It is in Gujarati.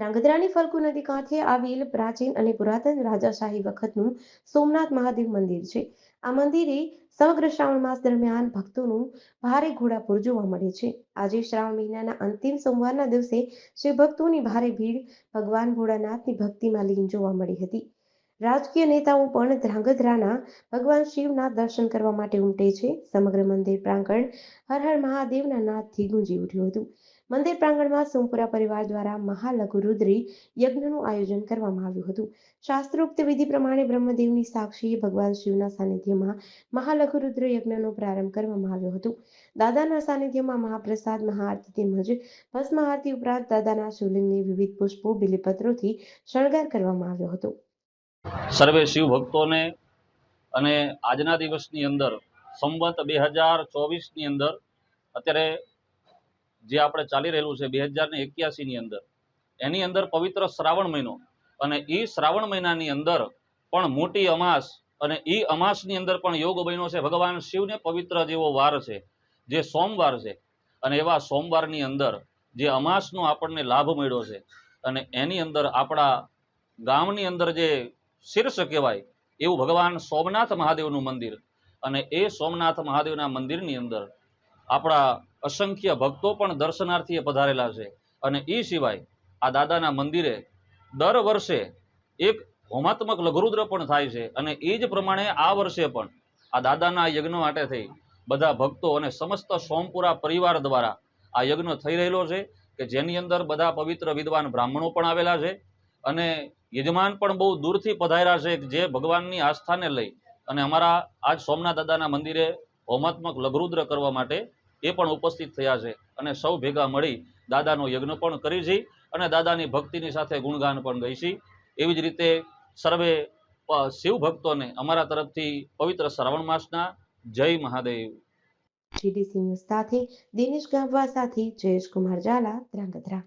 ધ્રાંગધ્રાની ફલ્ગુ નદી કાંઠે આવેલ પ્રાચીન અને પુરાતન રાજાશાહી વખતનું સોમનાથ મહાદેવ મંદિર છે. આ મંદિરે સમગ્ર શ્રાવણ માસ દરમિયાન ભક્તોનું ભારે ઘોડાપુર જોવા મળે છે. આજે શ્રાવણ મહિનાના અંતિમ સોમવારના દિવસે શિવ ભક્તોની ભારે ભીડ ભગવાન ભોળાનાથની ભક્તિમાં લીન જોવા મળી હતી. રાજકીય નેતાઓ પણ ધ્રાંગધ્રાના ભગવાન શિવના દર્શન કરવા માટે ઉમટે છે. સમગ્ર મંદિર પ્રાંગણ હર હર મહાદેવના નાદથી ગુંજી ઉઠ્યું હતું. મંદિર પ્રાંગણમાં સોમપુરા પરિવાર દ્વારા મહાલઘુરુદ્રી યજ્ઞનું આયોજન કરવામાં આવ્યું હતું. શાસ્ત્રોક્ત વિધિ પ્રમાણે બ્રહ્મદેવની સાક્ષીએ ભગવાન શિવના સાનિધ્યમાં મહાલઘુરુદ્ર યજ્ઞનો પ્રારંભ કરવામાં આવ્યો હતો. દાદાના સાનિધ્યમાં મહાપ્રસાદ, મહાઆરતી તેમજ ભસ્મ આરતી ઉપરાંત દાદાના શિવલિંગને વિવિધ પુષ્પો, બિલીપત્રોથી શણગાર કરવામાં આવ્યો હતો. સર્વે શિવ ભક્તોને અને આજના દિવસની અંદર સંવત બે હજાર ચોવીસની અંદર અત્યારે જે આપણે ચાલી રહેલું છે બે હજાર ને એક્યાસીની અંદર, એની અંદર પવિત્ર શ્રાવણ મહિનો અને એ શ્રાવણ મહિનાની અંદર પણ મોટી અમાસ અને એ અમાસની અંદર પણ યોગ બન્યો છે. ભગવાન શિવને પવિત્ર જેવો વાર છે, જે સોમવાર છે અને એવા સોમવારની અંદર જે અમાસનો આપણને લાભ મળ્યો છે અને એની અંદર આપણા ગામની અંદર જે શીર્ષ કહેવાય એવું ભગવાન સોમનાથ મહાદેવનું મંદિર. અને એ સોમનાથ મહાદેવના મંદિરની અંદર આપણા અસંખ્ય ભક્તો પણ દર્શનાર્થીએ પધારેલા છે. અને એ સિવાય આ દાદાના મંદિરે દર વર્ષે એક હોમાત્મક લઘુરુદ્ર પણ થાય છે. અને એ જ પ્રમાણે આ વર્ષે પણ આ દાદાના યજ્ઞ માટે થઈ બધા ભક્તો અને સમસ્ત સોમપુરા પરિવાર દ્વારા આ યજ્ઞ થઈ રહેલો છે કે જેની અંદર બધા પવિત્ર વિદ્વાન બ્રાહ્મણો પણ આવેલા છે. અને યજમાન પણ બહુ દૂરથી પધાર્યા છે જે ભગવાનની આસ્થાને લઈ અને અમારા આજ સોમનાથ દાદાના મંદિરે હોમાત્મક લઘુરુદ્ર કરવા માટે એ પણ ઉપસ્થિત થયા છે અને સૌ ભેગા મળી દાદાનો યજ્ઞ પણ કરી છે અને દાદાની ભક્તિની સાથે ગુણગાન પણ ગઈ છે. એવી જ રીતે સર્વે શિવ ભક્તોને અમારા તરફથી પવિત્ર શ્રાવણ માસના જય મહાદેવ. સાથે દિનેશ ગામવા સાથે જયેશ કુમાર ઝાલા, ધ્રાંગધ્રા.